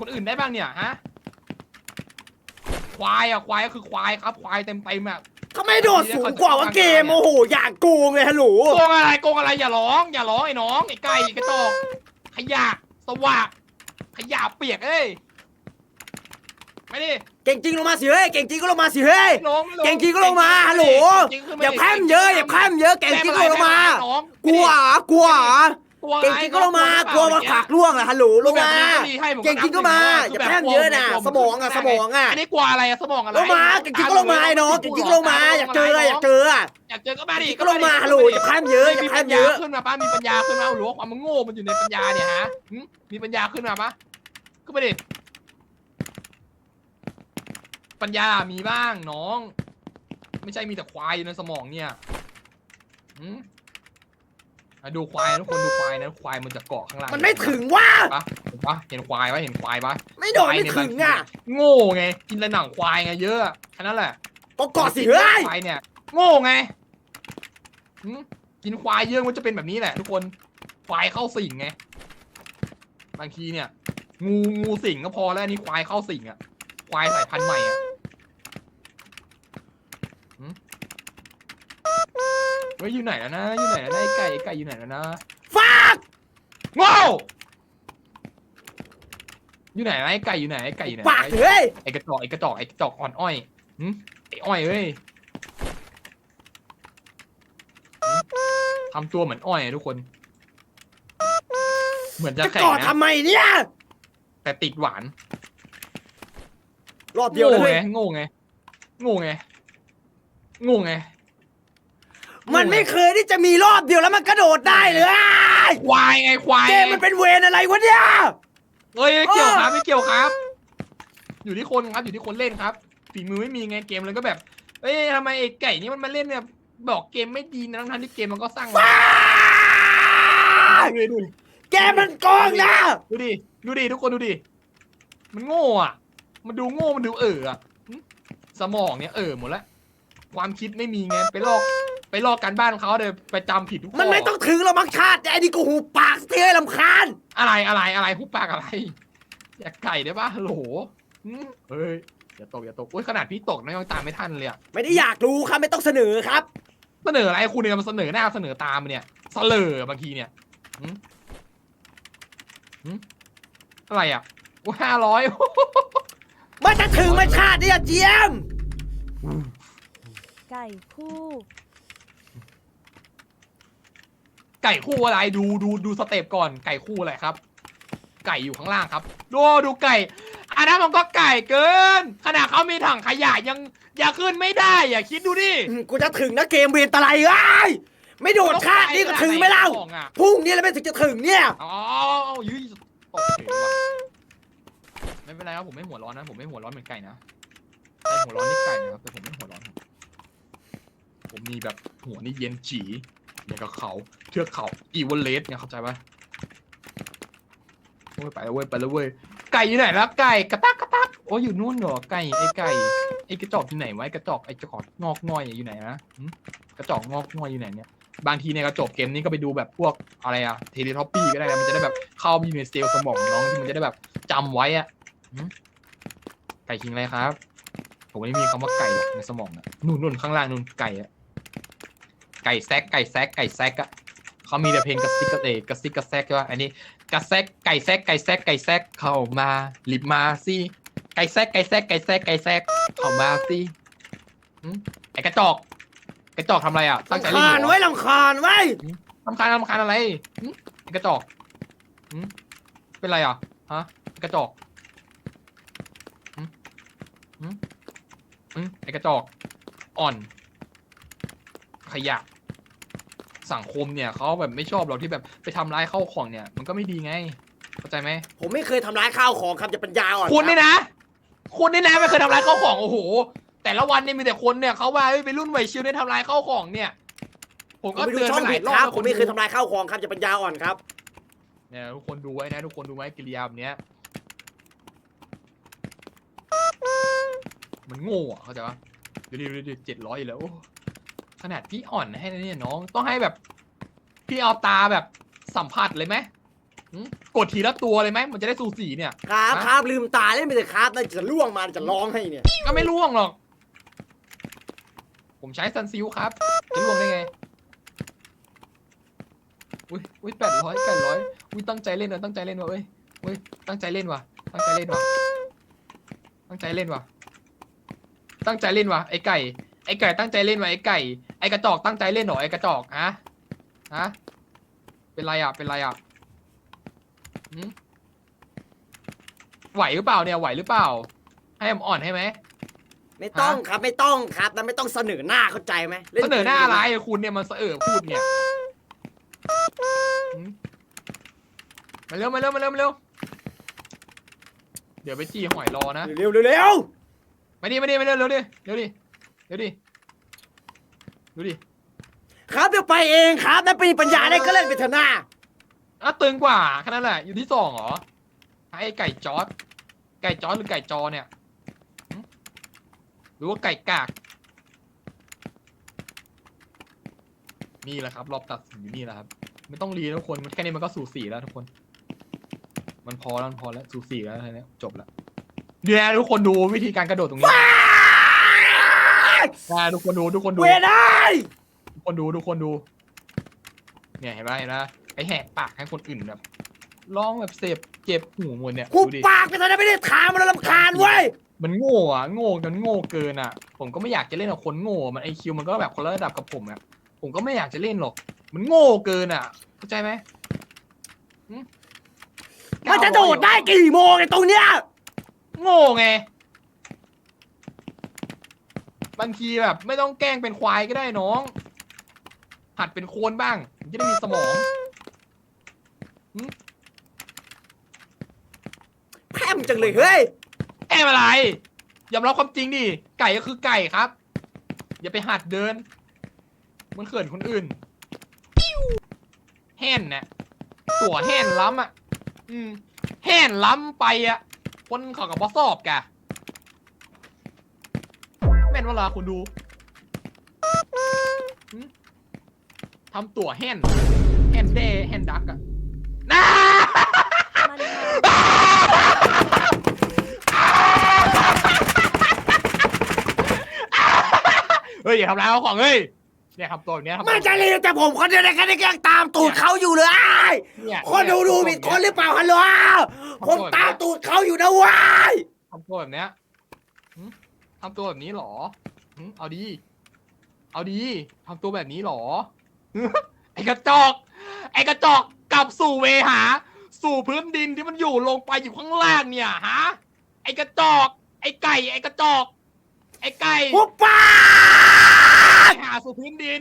คนอื่นได้บ้างเนี่ยฮะ ควายอะควายก็คือควายครับ ควายเต็มเต็มๆอะทำไมโดดสูงกว่าวะเกมโอ้โหอยากโกงเลยฮัลโหลโกงอะไรโกงอะไรอย่าร้อง อย่าร้องไอ้น้องไอ้ไก่ไอ้กระจอกขยะสวากขยะเปียกเอ้ยไม่ดิเก่งจริงลงมาสิเฮ้ยเก่งจริงก็ลงมาสิเฮ้ยน้องเก่งจริงก็ลงมาฮัลโหลเก่งขึ้นอย่าแพร่มเยอะอย่าแพร่มเยอะเก่งจริงก็ลงมาน้องกลัวเหรอกลัวเหรอ ตัวอะไรเก่งจริงก็ลงมากลัวมาขวากล่วงอะฮัลโหลลงมาแบบนี้ก็ดีให้ผมเก่งจริงก็มาอย่าแพร่มเยอะนะสมองอะสมองอะอันนี้กลัวอะไรอะสมองอะไรลงมาเก่งจริงก็ลงมาไอ้น้องเก่งจริงก็ลงมาอยากเจออะอยากเจออะอยากเจอก็มาดิก็ลงมาฮัลโหลอย่าแพร่มเยอะอย่ามีแพร่ปัมญเยญาอะขึ้นมาป้ามีปัญญาขึ้นมาหรือว่าความมันโง่มันอยู่ในปัญญาเนี่ยฮะหึมีปัญญาขึ้นมาปะขึ้นมาดิปัญญามีบ้างน้อง ไม่ใช่มีแต่ควายอยู่ในสมองเนี่ยหึ อะดูควายนะทุกคนดูควายนะควายมันจะเกาะข้างล่างมันไม่ถึงว่าปะเห็นปะเห็นควายปะเห็นควายปะไม่โดนไม่ถึงอะโง่ไงกินแต่หนังควายไงเยอะแค่นั้นแหละก็กอดสิเฮ้ยควายเนี่ย โง่ไงหึกินควายเยอะมันจะเป็นแบบนี้แหละ ทุกคนควายเข้าสิงไงบางทีเนี่ย งูงูสิงก็พอแล้วอันนี่ควายเข้าสิงอะ ควายสายพันธุ์ใหม่อะหึ เฮ้ยอยู่ไหนแล้วนะ อยู่ไหนแล้วนะไอ้ไก่ไอ้ไก่อยู่ไหนแล้วนะฟากโง่อยู่ไหนนะไอ้ไก่อยู่ไหนไอ้ไก่อยู่ไหนปากสิเฮ้ยไอ้กระจอกไอ้กระจอกไอ้กระจอกอ่อนอ้อยหึไอ้อ้อยเอ้ยหึทำตัวเหมือนอ้อยอะทุกคน เหมือนจะจะแข็งกอดนะ ทำไมเนี่ยแต่ติดหวานรอบเดียวโง่เลยไงโง่ไงโง่ไงโง่ไง มันไม่เคยที่จะมีรอบเดียวแล้วมันกระโดดได้เลยควายไงควายเกมมันเป็นเวรอะไรวะเนี่ยเอ้ยไม่เกี่ยวเออครับไม่เกี่ยวครับ อยู่ที่คนครับอยู่ที่คนเล่นครับฝีมือไม่มีไงเกมเลยก็แบบเอ้ยทำไมไอ้ไก่นี่มันมาเล่นเนี่ยบอกเกมไม่ดีนะทั้งๆที่เกมมันก็สร้างมาฟ้าดูดิดูดิเกมมันโกงนะ ดูดิดูดิทุกคนดูดิมันโง่อะมันดูโง่มันดูเอออะหึสมองเนี่ยเออหมดแล้วความคิดไม่มีไงไปลอก ไปลอกการบ้านเขาเลยไปจำผิดทุกข้มันไม่ต้องถึงเรามักชาติแต่ไอ้นี่ก็หูปากเสียลำคาญอะไรอะไรอะไรผู้ปากอะไร อยากไก่ได้ปะฮัลโหลหึเฮ้ยอย่าตกอย่าตกโอ้ยขนาดพี่ตกนะยังตามไม่ทันเลยอะไม่ได้อยากรู้ครับไม่ต้องเสนอครับ เสนออะไรคุณเนี่ยมันเสนอหน้าเสนอตามเนี่ยเสลอบางทีเนี่ยหึหึอะไรอะว่าห้าร้อย มันจะถึงไม่ชาติเนี่ยเจียม ไก่คู่ ไก่คู่อะไรดูดูดูสเต็ปก่อนไก่คู่อะไรครับ ไก่อยู่ข้างล่างครับ ดูดูไก่อันนั้นมันก็ไก่เกิน ขนาดเขามีถังขยะยังยังขึ้นไม่ได้อะคิดดูดิอืมกูจะถึงนะเกมเวียนตะไลเอ้ยไม่โดดชาตินี่ก็ถึงไหม่เล่าของอะพรุ่งนี้แล้วไม่ถึงจะถึงเนี่ยอ๋อยืยตกเฉยว่ะไม่เป็นไรครับผมไม่หัวร้อนนะผมไม่หัวร้อนเหมือนไก่นะไอ้หัวร้อนนี่ไก่นะครับแต่ผมไม่หัวร้อนครับผมมีแบบหัวนี่เย็นจี อย่างกับเขาเทือกเขาอีวอลเลสเนี่ยเข้าใจปะโอ้ยไปแล้วเว้ยไปแล้วเว้ยไก่อยู่ไหนแล้วไก่กระตักกระตักโอ้ยอยู่นู่นเหรอไก่ไอ้ไก่ไอ้กระจอกที่ไหนไอ้กระจอกไอ้กระจอกงอกง่อยอยู่ไหนนะกระจอกงอกง่อยอยู่ไหนเนี่ยบางทีในกระจบเกมนี้ก็ไปดูแบบพวกอะไรอะเทเลท็อปปี้ก็ได้นะมันจะได้แบบเข้าไปอยู่ในเซลล์สมองน้องที่มันจะได้แบบจำไว้อะไก่คิงอะไรครับผมไม่มีคำว่าไก่หรอกในสมองอะนู่นนู่นข้างล่างนู่นไก่อะ ไก่แซกไก่แซกไก่แซกอะเขามีแต่เพลงกระซิกกระเอกระซิกกระแซกใช่ปะอันนี้กระแซกไก่แซกไก่แซกไก่แซกเข้ามาหลิบมาสิไก่แซกไก่แซกไก่แซกไก่แซกเข้ามาสิหึไอ้กระจอกกระจอกทำอะไรอะตั้งใจลำเล่นคาอญยู่เหรอ ไว้ลำคาญไว้ลำคาญลำคาญอะไรหึไอ้กระจอกหึเป็นไรอะ ฮะไอ้กระจอกหึหึหึไอ้กระจอก อ่อน ขยะ สังคมเนี่ยเขาแบบไม่ชอบเราที่แบบไปทำร้ายเข้าของเนี่ย มันก็ไม่ดีไง เข้าใจไหมผมไม่เคยทำร้ายข้าวของครับจะปัญญาอ่อนคุณรับนี่นะ คุณนี่นะไม่เคยทำร้ายเข้าของโอ้โห แต่ละวันเนี่ยมีแต่คนเนี่ยเขาว่าเอ้ยไปรุ่นวัยชิวได้ทำร้ายเข้าของเนี่ย ผมผมก็ไปดูเตือนช่องไปหผิลาดยรอครับบผมไม่เคยทำร้ายข้าวของครับจะปัญญาอ่อนครับ เนี่ยทุกคนดูไว้นะ ทุกคนดูไว้กิริยาแบบเนี้ยมันโง่อะเข้าใจปะดูดิดูดิเจ็ดร้อยแล้วโอ้ ขนาดพี่อ่อนให้นะเนี่ยน้อง ต้องให้แบบ พี่เอาตาแบบสัมผัสเลยไหมหึกดทีละตัวเลยไหมมันจะได้สูสีเนี่ย ครับฮะครับลืมตาเล่นไปเลยครับแล้วจะล่วงมาจะร้องให้เนี่ย ก็ไม่ล่วงหรอก ผมใช้ซันซิลครับ จะล่วงได้ไง อุ้ยอุ้ยแปดร้อยแปดร้อยอุ้ยตั้งใจเล่นว่ะตั้งใจเล่นว่ะเอ้ยเว้ยตั้งใจเล่นว่ะ ตั้งใจเล่นว่ะ ตั้งใจเล่นว่ะ ตั้งใจเล่นว่ะไอ้ไก่ ไอ้ไก่ตั้งใจเล่นว่ะไอ้ไก่ ไอ้กระจอกตั้งใจเล่นเหรอไอ้กระจอกฮะฮะเป็นไรอะเป็นไรอะหืมไหวหรือเปล่าเนี่ยไหวหรือเปล่า ให้ผมอ่อนให้ไหมไม่ต้องครับไม่ต้องครับแล้วไม่ต้องเสนอหน้าเข้าใจไหมล่เสนอหน้าอะไรคุณเนี่ยมันเสออพูดเนี่ยหืมมาเร็วมาเร็วมาเร็วมาเร็วเดี๋ยวไปจี้หอยรอนะเร็วเร็วเร็วมาดิมาดิมาเร็วเร็วดิเร็วดิเร็วดิ ดูดิครับเดี๋ยวไปเองครับแล้วมีปัญญาได้ก็เล่นไปเถอะหน้าอะตึงกว่าแค่นั้นแหละ อยู่ที่สองเหรอไอ้ไก่จอร์ดไก่จอร์ดหรือไก่จอเนี่ยหึหรือว่าไก่กาก นี่แหละครับ รอบตัดสินอยู่นี่แหละครับ ไม่ต้องรีนะทุกคนมันแค่นี้มันก็สูสีแล้วทุกคน มันพอแล้วมันพอแล้วสูสีแล้วทีเนี้ยจบละเดี๋ยวนะทุกคนดูวิธีการกระโดดตรงนี้ นะทุกคนดูทุกคนดูเวยได้ทุกคนดูทุกคนดู เนี่ยเห็นไหมเห็นไหมไอแหกปากให้คนอื่นแบบร้องแบบเสพเจ็บหูหมดเนี่ยหุบดูดิปากไปเถอะนะไม่ได้ถามมันแล้วรำคาญเว้ยมันโง่อะโง่กันโง่เกินอะผมก็ไม่อยากจะเล่นกับคนโง่มันไอคิวมันก็แบบคนละระดับกับผมอะผมก็ไม่อยากจะเล่นหรอก มันโง่เกินอะเข้าใจไหมหึมันจะโดดได้กี่โมงไอ้ตรงเนี้ย โง่ไง บางทีแบบ ไม่ต้องแกล้งเป็นควายก็ได้น้อง หัดเป็นโคลนบ้างจะได้มีสมองแพร่มจังเลยเฮ้ย แอบอะไรยอมรับความจริงดิไก่ก็คือไก่ครับ อย่าไปหัดเดิน มันเขินคนอื่นแห่นเนี่ยตัวแห่นล้ำอะ อืมแห่นล้ำไปอะ คนเขากับบอสอบกะ แม่นเวลาคุณดูหึทำตัวแห่นแห่นเดแห่นดักอะน้าเฮ้ยอย่าทำร้ายเขาของเฮ้ยเนี่ยทำตัวแบบเนี้ยทำตัวมันจะเรียนแต่ผมคนเดียวในแค่นี้ยังตามตูดเขาอยู่เลยเนี่ยคนดูดูผิดคนหรือเปล่าฮัลโหลผมตามตูดเขาอยู่นะเว้ยทำตัวแบบเนี้ยหึ ทำตัวแบบนี้เหรอหึเอาดี เอาดีทำตัวแบบนี้เหรอ ไอ้กระจอก ไอ้กระจอกกลับสู่เวหา สู่พื้นดินที่มันอยู่ลงไปอยู่ข้างล่างเนี่ยฮะ ไอ้กระจอก ไอ้ไก่ ไอ้กระจอก ไอ้ไก่หุบปากหาสู่พื้นดิน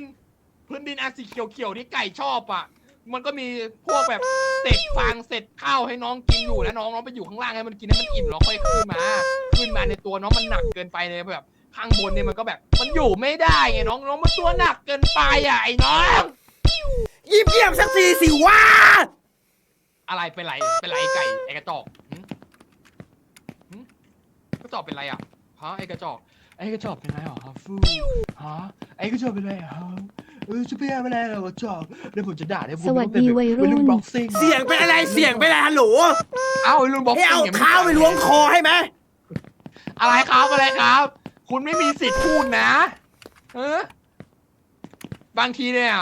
พื้นดินอันสีเขียวๆที่ไก่ชอบอะ มันก็มีพวกแบบเศษฟางเศษข้าวให้น้องกินอยู่แล้วน้องน้องไปอยู่ข้างล่างให้มันกินให้มันอิ่มแล้วค่อยขึ้นมา ขึ้นมาในตัวน้องมันหนักเกินไปเลยแบบ ข้างบนเนี่ยมันก็แบบ มันอยู่ไม่ได้ไงน้องน้องมันตัวหนักเกินไปอะไอ้น้อง ยิบเยี่ยมสักทีสิวะอะไรเป็นไรเป็นไรไอ้ไก่ไอ้กระจอกหึหึกระจอกเป็นไรอะฮะไอ้กระจอกไอ้กระจอกเป็นไรเหรอฮะฟูฮะไอ้กระจอกเป็นไรอะฮะ เออจะเป็นอะไรเหรอกระจอกเดี๋ยวผมจะด่าเดี๋ยวผมสวัสดีวัยรุ่น บ็อกซิ่งเสียงเป็นอะไรเสียงเป็นอะไรฮัลโหลเอ้าไอ้รุ่นบ็อกให้ซิ่งเอานี่ยมันเท้าไปล้วงคอให้ไหมอะไรครับอะไรครับ คุณไม่มีสิทธิ์พูดนะเออบางทีเนี่ย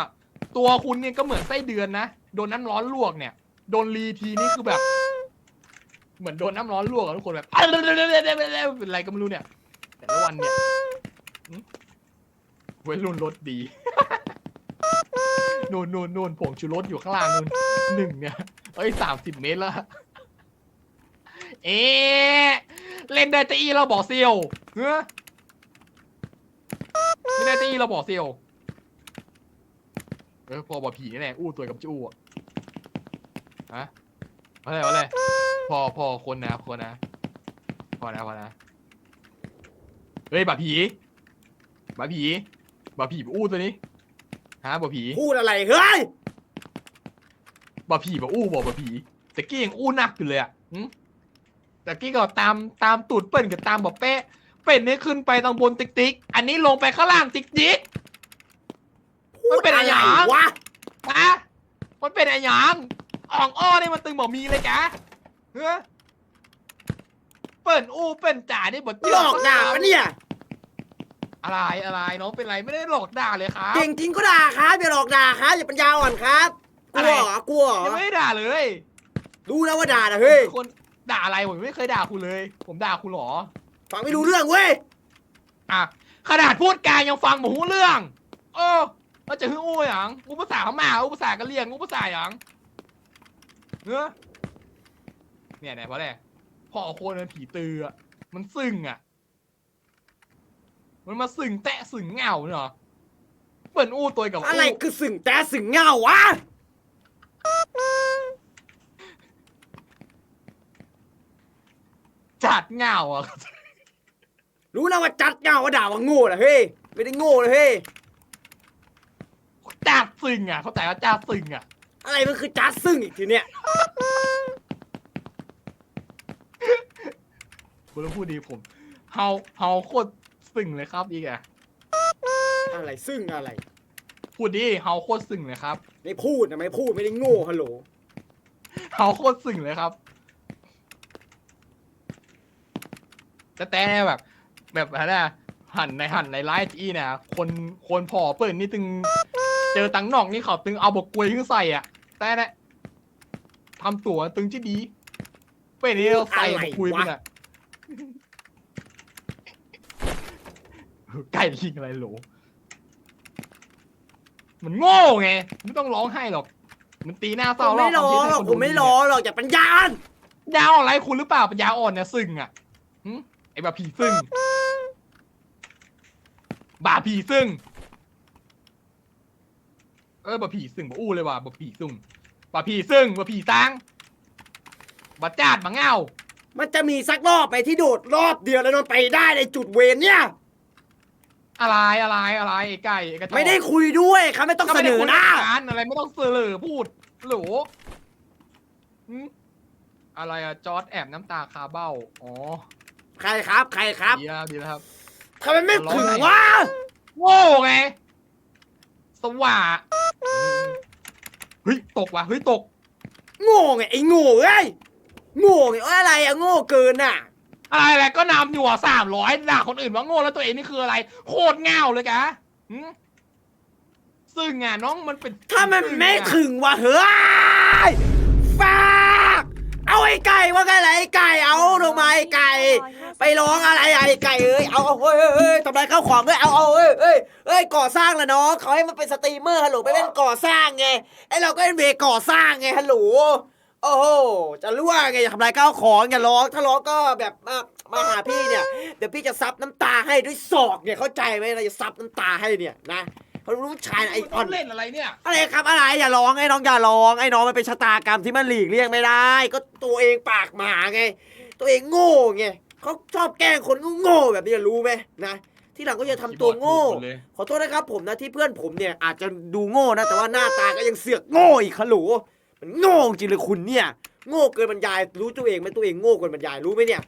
ตัวคุณเนี่ยก็เหมือนไส้เดือนนะโดนน้ำร้อนลวกเนี่ยโดนรีทีนี่คือแบบ เหมือนโดนน้ำร้อนลวกอะทุกคนแบบเป็นอะไรก็ไม่รู้เนี่ย แต่ละวันเนี่ยหึวัยรุ่นรถดี นู่นนู่นนู่นผงชูรสอยู่ข้างล่างนู่นหนึ่งเนี่ยเอ้ยสามสิบเมตรล้วเอ๊ะเล่นได้แตีเราบอกเซียวเฮ้ยเล่นได้แตีเราบอกเซียวเออพอบอกผีนี่แหละอู้ตัวกับจู้อะฮะอะไรอะไรพอพอคนนะคนนะพอนะพอนะเฮ้ยบาผีบาผีบาผีอู้ตัวนี้ ฮะบาผีพูดอะไรเฮ้ยบาผีบาอู้บอกบาผีแต่กี้ยังอู้หนักอยู่เลยอะหึแต่กี้ก็ตามตามตูดเปิ้ลกับตามบอกเป๊ะ เป็ดนี่ขึ้นไปตรงบนติ๊กติ๊กอันนี้ลงไปข้างล่างติ๊กติ๊กมันเป็นอะไรวะนะมันเป็นอะไรหยังอ่องอ้อนี่มันตึงบอกมีเลยกะเฮ้อเปิ่นอู้เปิ่นจ่าได้บทหลอกด่าปะเนี่ย อะไรอะไรน้องเป็นไรไม่ได้หลอกด่าเลยครับ เก่งจริงก็ด่าครับอย่าหลอกด่าครับอย่าปัญญาอ่อนครับกลัวเหรอกลัวเหรอยังไม่ได้ด่าเลยรู้นะว่าด่านะเฮ้ยคนด่าอะไรผมไม่เคยด่าคุณเลย ผมด่าคุณเหรอฟังไม่รู้เรื่องเว้ยอะขนาดพูดกลางยังฟังหมูเรื่องเออเราจะฮึ่งอู้หยังอู้ภาษาพม่าอู้ภาษากะเหรี่ยงอู้ภาษาหยังเนอะเนี่ยไหนเพราะอะไรพอคนมันผีตืออะมันซึ่งอะ มันมาสึงแตะสึงเหงาเนาะเปิ่นอู้ตัวกับอะไรอู้คือสึ่งแต่สึ่งเงาวะจัดเหงาอะ รู้นะว่าจัดเงาว่าด่าว่าโง่นะเฮ้ยไม่ได้โง่เลยเฮ้ยจัดสึงอะ เข้าใจว่าจัดสึงอะ อะไรมันคือจัดซึ่งอีกทีเนี้ยคุณต้องพูดดีผม เฮา เฮาโคตร สึงเลยครับอีกอะอะไรซึ่งอะไรพูดดีเฮาโคตรสึงเลยครับไม่พูดนะไม่พูดไม่ได้โง่ฮัลโหลเขาโคตรสึ่งเลยครับ แต่แต่แบบ แบบอะไรนะหันในหันในไลฟ์อีนะคนคนพอเปิดนี่ตึง เจอตังหน่องนี่เขาตึงเอาบกกลวยขึ้นใส่อะ แต่นะทำตัวตึงที่ดีเป็นนี่เราใส่บกกลวยไปน่ะ ไก่ยิงอะไรโหล มันโง่ไง ไม่ต้องร้องไห้หรอก มันตีหน้าผเศร้ามไม่ร้อควาหรอกคิดให้คนผมไม่ดูร้อเนี่ยหรอกอย่าปัญญาอ่อนยาอ่อนไรคุณหรือเปล่าปัญญาอ่อนเนี่ยซึ่งอะหึไอ้บาผีซึ่ง บาผีซึ่ง เออบาผีซึ่งบาอู้เลยว่ะบาผีซึ่งบาผีซึ่งบาผีตังบาจาดบาเงา มันจะมีสักรอบไปที่โดดรอบเดียวแล้วนอนไปได้ในจุดเวนเนี่ย อะไรอะไรอะไรไอ้ไก่ไอ้กระจอกไม่ได้คุยด้วยครับไม่ต้องก็เสไม่นได้อคุยหน้าการอะไรไม่ต้องเสลอพูดโหลหึอะไรอะจอร์ดแอบน้ำตาคาเบ้าอ๋อใครครับ ใครครับดีแล้วดีแล้วครับ ทำไมไม่ถึงวะโง่ไง สว่าเฮ้ยตกว่ะเฮ้ยตก โง่ไงไอ้โง่เอ้ยโง่ไงเอ้ยอะไรอะโง่เกินน่ะ อะไรอะไรก็นำอยู่อะสามร้อยด่าคนอื่นว่าโง่แล้วตัวเองนี่คืออะไร โคตรเง่าเลยกะหึซึ่งอะน้องมันเป็นถ้ามันซึ่งไม่อะถึงวะเฮ้ยฟากเอาไอ้ไก่ว่าไงล่ะไอ้ไก่เอาลงมาไอ้ไก่ ไปร้องอะไรไอ้ไก่เอ้ยเอาเอาเฮ้ยเฮ้ยเฮ้ยทำลายข้าวของเอ้ยเอาเอาเอ้ยเอ้ยเอ้ยก่อสร้างละน้องเขาให้มันเป็นสตรีมเมอร์ฮัลโหลไปเล่นก่อสร้างไงไอ้เราก็เอ็นเวก่อสร้างไงฮัลโหล โอ้โหจะรั่วไงอย่าทำลายข้าวของอย่าร้อง ถ้าร้องก็แบบมามาหาพี่เนี่ย เดี๋ยวพี่จะซับน้ำตาให้ด้วยศอกเนี่ยเข้าใจไหมเราจะซับน้ำตาให้เนี่ยนะเขารู้ชายนะไอ้อ่อน เล่นอะไรเนี่ย อะไรครับอะไรอย่าร้องไอ้น้องอย่าร้องไอ้น้องมันเป็นชะตากรรมที่มันหลีกเลี่ยงไม่ได้ ก็ตัวเองปากหมาไง ตัวเองโง่ไงเขาชอบแกล้งคนโง่ๆแบบนี้รู้ไหมนะ ที่หลังก็อย่าทำตัวโง่ คีย์บอร์ดถูกหมดเลย ขอโทษนะครับผมนะที่เพื่อนผมเนี่ยอาจจะดูโง่นะแต่ว่าหน้าตาก็ยังเสือกโง่อีกขลุ มันโง่จริงเลยคุณเนี่ย โง่เกินบรรยาย รู้ตัวเองไหมตัวเองโง่เกินบรรยายรู้ไหมเนี่ย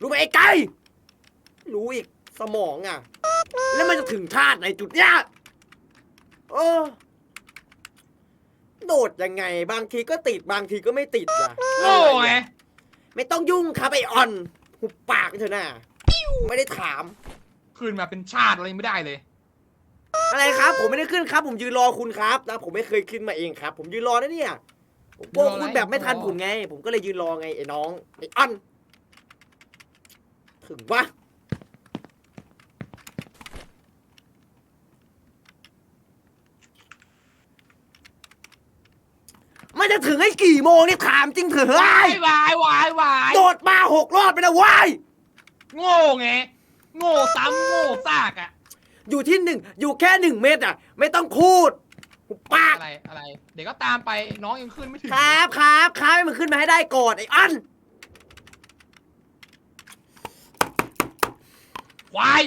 รู้ไหมไอ้ไก่รู้อีกสมองอะ แล้วมันจะถึงชาติในจุดเนี้ยโอ้โดดยังไง บางทีก็ติดบางทีก็ไม่ติดอะโง่ไงไม่ต้องยุ่งครับไอออน หุบปากไปเถอะนะไม่ได้ถาม คืนมาเป็นชาติอะไรไม่ได้เลย อะไรครับผมไม่ได้ขึ้นครับ ผมยืนรอคุณครับนะผมไม่เคยขึ้นมาเองครับ ผมยืนรอนะเนี่ยผมกลัวยืนรออะไรคุณแบบไม่ทันรอผมไง ผมก็เลยยืนรอไงไอ้น้องไอ้อันถึงวะมันจะถึงไอ้กี่โมงนี่ถามจริงเถอะเฮ้วายยวายวายวายโดดมาหกรอบไปแล้ววาย โง่ไง โง่ซ้ำโง่ซากอะ อยู่ที่หนึ่งอยู่แค่หนึ่งเมตรอะ ไม่ต้องพูดหุบปากอะไรอะไร เดี๋ยวก็ตามไปน้องยังขึ้นไม่ถึงครับครับครับให้มันขึ้นมาให้ได้ก่อนไอ้อันควาย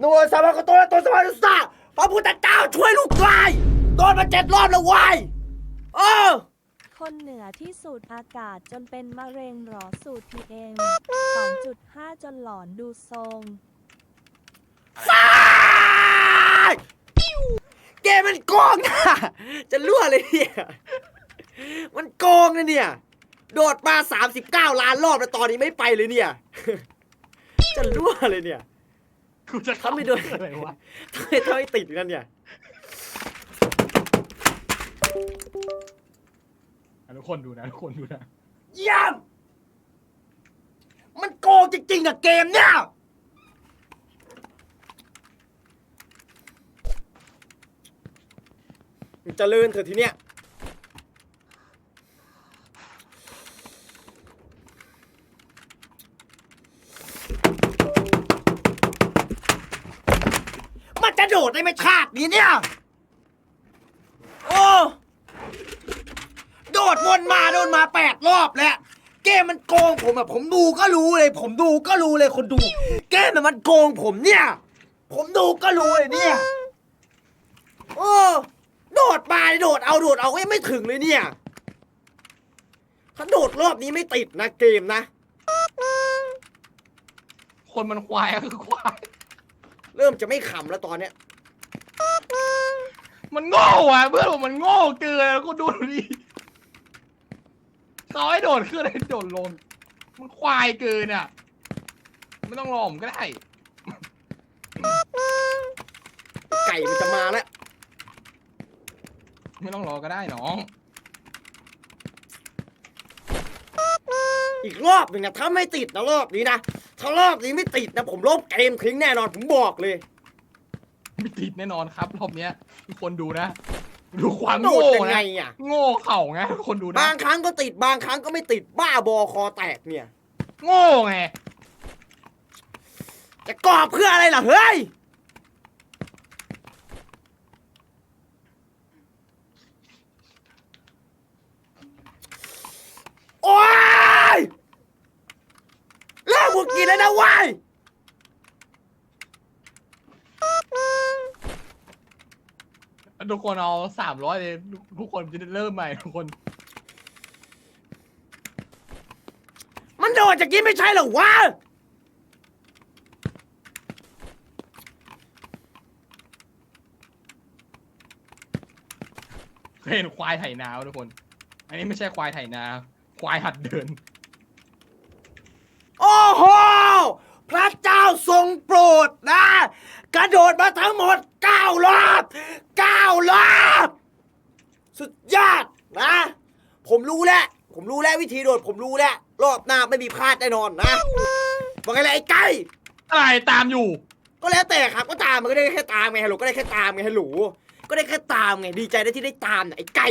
หน่วยสามัญกตัวและตัวสมานุสาพระพุทธเจ้าช่วยลูกวายโดนมาเจ็ดรอบแล้ววายเออ คนเหนือที่สูดอากาศจนเป็นมะเร็งหรอสูด PM 2.5 จนหลอนดูทรงฟ้าเกมมันโกงนะ จะรั่วเลยเนี่ย มันโกงนะเนี่ย โดดมา 39 ล้านรอบแล้วตอนนี้ไม่ไปเลยเนี่ย จะรั่วเลยเนี่ย กูจะทำไม่โดนอะไรวะทำไมทำไมติดกันเนี่ยอะ ทุกคนดูนะทุกคนดูนะเยี่ยมมันโกงจริงๆอะเกมเนี่ย เจริญเถอะทีเนี้ยมันจะโดดได้ไหมชาตินี้เนี่ย โอ้ โดดวนมาโดนมา แปดรอบแล้ว เกมมันโกงผมอะผมดูก็รู้เลย ผมดูก็รู้เลยคนดู เกมมันโกงผมเนี่ย ผมดูก็รู้เลยเนี่ยโอ้โดดมาโดดเอาโดดเอาก็ยังไม่ถึงเลยเนี่ยถ้าโดดรอบนี้ไม่ติดนะเกมนะ คนมันควายก็คือควาย เริ่มจะไม่ขำแล้วตอนเนี้ย มันโง่อะเพื่อนผมมันโง่เกินแล้วก็ดูดิ เขาให้โดดขึ้นให้โดดลง มันควายเกินอะ ไม่ต้องรอผมก็ได้ ไก่มันจะมาแล้ว ไม่ต้องรอก็ได้น้อง อีกรอบหนึ่งนะถ้าไม่ติดนะรอบนี้นะ ถ้ารอบนี้ไม่ติดนะผมลบเกมทิ้งแน่นอนผมบอกเลย ไม่ติดแน่นอนครับรอบเนี้ยทุกคนดูนะ ดูความโดโง่ดยังไงนะอะ โง่เข่าไงทุกคนดูนะบางครั้งก็ติดบางครั้งก็ไม่ติดบ้าบอคอแตกเนี่ยโง่ไงจะกรอบเพื่ออะไรล่ะเฮ้ยโอ้ยเลิกบุกกินแล้วนะเวาย ทุกคนเอาสามร้อยเลยทุกคนจะเริ่มใหม่ทุกคน มันโดดจากนี้ไม่ใช่เหรอวะ เคยเห็นควายไถนาปะทุกคน อันนี้ไม่ใช่ควายไถนา ควายหัดเดิน โอ้โห พระเจ้าทรงโปรดนะ กระโดดมาทั้งหมดเก้ารอบเก้ารอบสุดยอดนะ ผมรู้แล้ว ผมรู้แล้ววิธีโดด ผมรู้แล้ว รอบหน้าไม่มีพลาดแน่นอนนะบอกไงล่ะไอ้ไก่อะไรตามอยู่ ก็แล้วแต่ครับก็ตามมันก็ได้แค่ตามไงฮัลโหลก็ได้แค่ตามไงฮัลโหลก็ได้แค่ตามไงดีใจได้ที่ได้ตามน่ะไอ้ไก่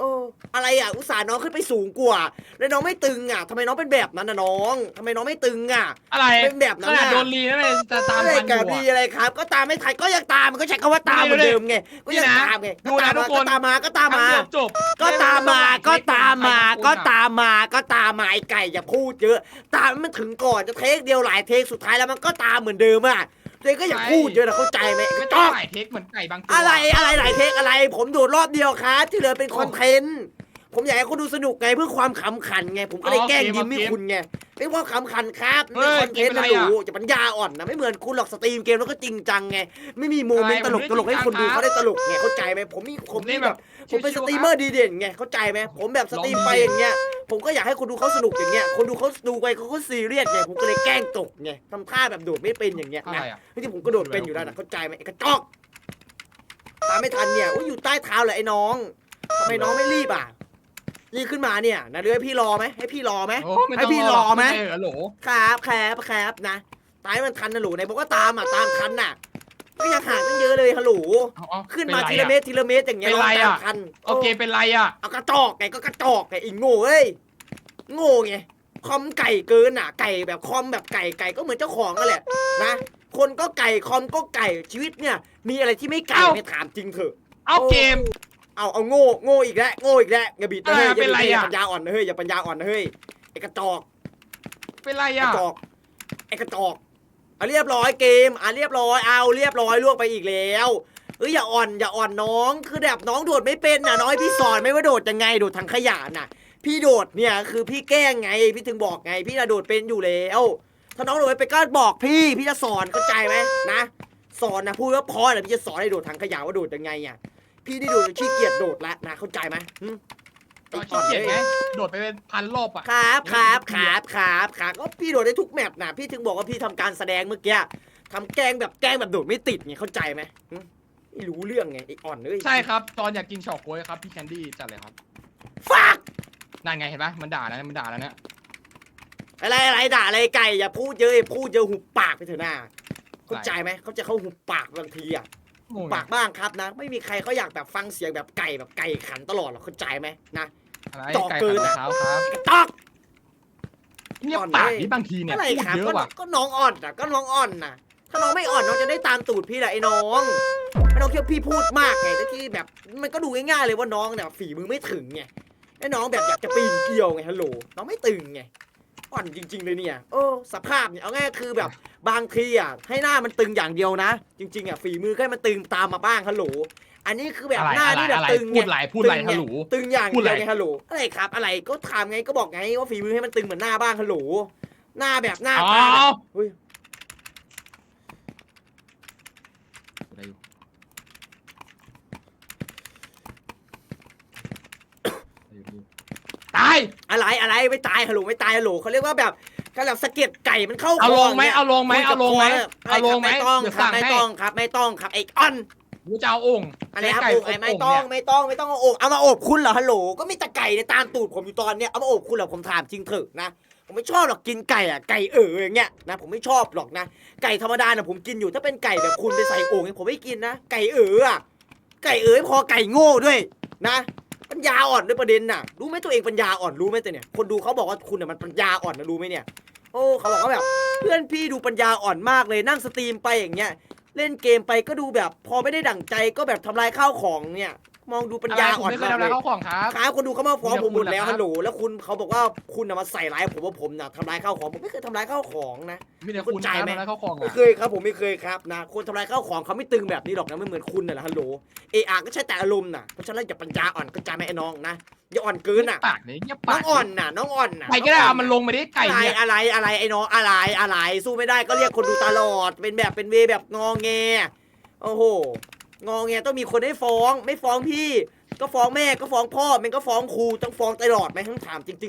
โอ้อะไรอะ อุตส่าห์น้องขึ้นไปสูงกว่า แล้วน้องไม่ตึงอะทำไมน้องเป็นแบบนั้นน่ะน้องทำไมน้องไม่ตึงอะ อะไรเป็นแบบนั้นขนาดน่ะ โดนลีนั่นเลยจะตามอะไรทันอกับยู่ดีอะ อะไรครับ ก็ตามไม่ทันก็ยังตามมันก็ใช้คำว่าตามเหมือนเดิมไงก็ยังนี่นะตามไงดูนะก็ทุกคนตามมาก็ตามมา ทำเกือบจบก็ตามมาก็ตามมาก็ตามตามมาก็ตามมาไอ้ไก่อย่าพูดเยอะ ตามมันถึงก่อนจะเทคเดียวหลายเทคสุดท้ายแล้วมันก็ตามเหมือนเดิมอะ เทคก็อย่าพูดเยอะนะเข้าใจไหมไม่ไอ้ต้ต้อองงหลายเทคเหมือนไก่บางตัวอะไรอะไรหลายเทคอะไร ผมโดดรอบเดียวครับที่เหลือเป็นคอนเทนต์ ผมอยากให้คุณดูสนุกไงเพื่อความขำขันไง ผมก็เลยแกล้งยิ้มให้คุณไงเป็นความขำขันครับเป็นคอนเทนต์นะหนูจะปัญญาอ่อนนะไม่เหมือนคุณหรอกสตรีมเกมแล้วก็จริงจังไงไม่มีโมเมนต์ตลกตลกให้คนดูเขาได้ตลกไงเข้าใจไหมผมมีผมนี่แบบ ผมเป็นสตรีมเมอร์ดีเด่นไงเข้าใจไหมผมแบบสตรีมไปอย่างเงี้ย ผมก็อยากให้คนดูเขาสนุกอย่างเงี้ยคนดูเขาดูไปเขาก็ซีเรียสไงผมก็เลยแกล้งตกไงทำท่าแบบโดดไม่เป็นอย่างเงี้ยอะไรนะอะที่ผมก็โดดเป็นอยู่แล้วนะเข้าใจไหมไอ้กระจอกตามไม่ทันเนี่ยอุ้ยอยู่ใต้เท้าเลยไอ้น้องทำไมน้องไม่รีบอะ รีบขึ้นมาเนี่ยนะเดี๋ยวให้พี่รอไหมให้พี่รอไหม โอ้ไม่ให้ต้องพี่รอไหม เออโหลครับครับครับนะตายมันทันนะหลูไหนบอกว่าตามอะตามทันน่ะก็ยังห่างตั้งเยอะเลยฮัลโหลเอาเอาขึ้นมาป็ทีไรละเมตรทีละเมตรอย่างเงี้ยเป็นไรน้องตามอะทันโอเคเป็นไรอะ เอากระจอกไงก็กระจอกไงไอ้โง่เอ้ยโง่ไงคอมไก่เกินอะ ไก่แบบคอมแบบไก่ไก่ก็เหมือนเจ้าของนั่นแหละนะคนก็ไก่คอมก็ไก่ชีวิตเนี่ย มีอะไรที่ไม่ไก่ไม่ถามจริงเถอะ เอาเกม เอาเอาโง่โง่อีกแล้วโง่อีกแล้วอย่าบิดนะเฮ้ยอ่าอย่าบิดเป็นไรอย่าอะปัญญาอ่อนนะเฮ้ยอย่าปัญญาอ่อนนะเฮ้ยไอ้กระจอกเป็นไรกอะระจอกไอ้กระจอกเอาเรียบร้อยเกมอะเรียบร้อยเอาเรียบร้อยล่วงไปอีกแล้วเอ้ยอย่าอ่อนอย่าอ่อนน้องคือแบบน้องโดดไม่เป็นน่ะน้อยพี่สอนไม่ว่าโดดยังไงโดดทางขยะน่ะ พี่โดดเนี่ยคือพี่แกล้งไงพี่ถึงบอกไง พี่น่ะโดดเป็นอยู่แล้ว ถ้าน้องโดดไปก็บอกพี่พี่จะสอนเข้าใจไหมนะ สอนนะพูดว่าพอเลยพี่จะสอนให้โดดถังขยะว่าโดดยังไงอะ พี่ได้โดดจนขี้เกียจโดดแล้วนะเข้าใจไหมหึก็ขี้เกียจไงโดดไปเป็นพันรอบอะครับครับครับครับครับก็พี่โดดได้ทุกแมปนะพี่ถึงบอกว่าพี่ทำการแสดงเมื่อกี้ทำแกล้งแบบแกล้งแบบโดดไม่ติดไงเข้าใจไหมหึไม่รู้เรื่องไงไอ้อ่อนเลยใช่ครับจอนอยากกินเฉาก๊วยครับพี่แคนดี้จัดเลยครับฟักนั่นไงเห็นปะมันด่านะมันด่าแล้วเนี่ยอะไรอะไรด่าอะไรไก่อย่าพูดเยอะอย่าพูดเยอะหุบปากไปเถอะนะเข้าใจไหมเขาจะเข้าหุบปากบางทีอะโง่ไง ปากบ้างครับนะ ไม่มีใครเขาอยากแบบฟังเสียงแบบไก่แบบไก่ขันตลอดหรอกเข้าใจไหมนะ อะไรต่อไก่เกิขันดอะเท้าครับกระตอก เงียบอ่อนปากเลยนี่บางทีเนี่ยอะไรพูดครับเยก็อะว่ะก็น้องอ่อนอะก็น้องอ่อนน่ะ ถ้าน้องไม่อ่อนน้องจะได้ตามตูดพี่แหละไอ้น้องไอ้น้องเที่ยวพี่พูดมากไงแต่ที่แบบมันก็ดูง่ายๆเลยว่าน้องเนี่ยฝีมือไม่ถึงไงไอ้น้องแบบอยากจะปีนเกลียวไงฮัลโหลน้องไม่ตึงไง อ่อนจริง ๆ เลยเนี่ย โอ้สภาพเนี่ยเอาง่ายๆคือแบบบางทีอะให้หน้ามันตึงอย่างเดียวนะ จริง ๆอะฝีมือก็ให้มันตึงตามมาบ้างฮัลโหลอันนี้คือแบบอะไรหน้าอะไรนี่แบบอะไรตึงพูไงดไหลพูดไหลตึงฮัไงลโหลตึงอย่างพูดเดีอะไรยวไงฮัลโหลอะไรครับ อะไรก็ถามไงก็บอกไงว่าฝีมือให้มันตึงเหมือนหน้าบ้างฮัลโหลหน้าแบบหน้าอ๋อตาแบบเฮ้ย อะไรอยู่ตายอะไรอะไรไม่ตายฮัลโหลไม่ตายฮัลโหลเขาเรียกว่าแบบการแบบสะเก็ดไก่มันเข้าเอาคลองไหมนี่ยเอาลงไหมคุยเอากับลงไหมคเอาลงไหมไม่ต้องเดี๋ยวครับสั่งไม่ให้ต้องครับไม่ต้องครับไอ้อ้อนกูจะเอาองค์อะไรครับไก่โอ่งไอ้ไม่ต้องเนี่ยไม่ต้องไม่ต้องเอาโอ่งเอามาโอบคุณเหรอฮัลโหลก็มีแต่ไก่ในตามตูดผมอยู่ตอนเนี้ยเอามาโอบคุณเหรอผมถามจริงเถอะนะผมไม่ชอบหรอกกินไก่อะไก่เอออย่างเงี้ยนะผมไม่ชอบหรอกนะไก่ธรรมดาน่ะผมกินอยู่ถ้าเป็นไก่แบบคุณไปใส่โอ่งเนี่ยผมไม่กินนะไก่เอออะไก่เออพอไก่โง่ด้วยนะปั ญญาอ่อนด้วยประเด็นน่ะ รู้ไหมตัวเองปัญญาอ่อนรู้ไหมแต่เนี่ย คนดูเขาบอกว่าคุณน่ะมันปัญญาอ่อนนะรู้ไหมเนี่ย โอ้เขาบอกว่าแบบ เพื่อนพี่ดูปัญญาอ่อนมากเลยนั่งสตรีมไปอย่างเงี้ย เล่นเกมไปก็ดูแบบ พอไม่ได้ดั่งใจก็แบบทำลายข้าวของเนี่ย มองดูปัญญาอะไรผมอ่อนไม่เคยมากทำเลร้ายยเขาของครับครับคนดูเขามาฟ้องผมหมดแล้วมีแต่คุณเหรอครับฮัลโหลแล้วคุณเขาบอกว่าคุณน่ะมาใส่ร้ายผมว่าผมน่ะทำลายข้าวของผมไม่เคยทำลายข้าวของนะมีแต่คุณคุณใจทำไหมร้ายเขาของไม่อะเคยครับผมไม่เคยครับนะคนทำลายข้าวของเขาไม่ตึงแบบนี้หรอกนะไม่เหมือนคุณน่ะแหละฮัลโหลเออาก็ใช้แต่อารมณ์น่ะเพราะฉะนั้นอย่าปัญญาอ่อนก็ใจไหมไอ้น้องนะอย่าอ่อนเกินน่ะปากเนี่ยเงียบน้ปาอกงอ่อนน่ะน้องอ่อนน่ะไก่ก็ได้งเอานมันลงมาดิไก่อะไรเนี่ยอะไรอะไรไอ้น้องอะไรอะไรสู้ไม่ได้ก็เรียกคนดูตลอดเป็นแบบเป็นเวแบบงอแงโอ้โห งอแงต้องมีคนให้ฟ้อง ไม่ฟ้องพี่ ก็ฟ้องแม่ก็ฟ้องพ่อมันก็ฟ้องครูต้องฟ้องตลอดไหมทั้งถามจริง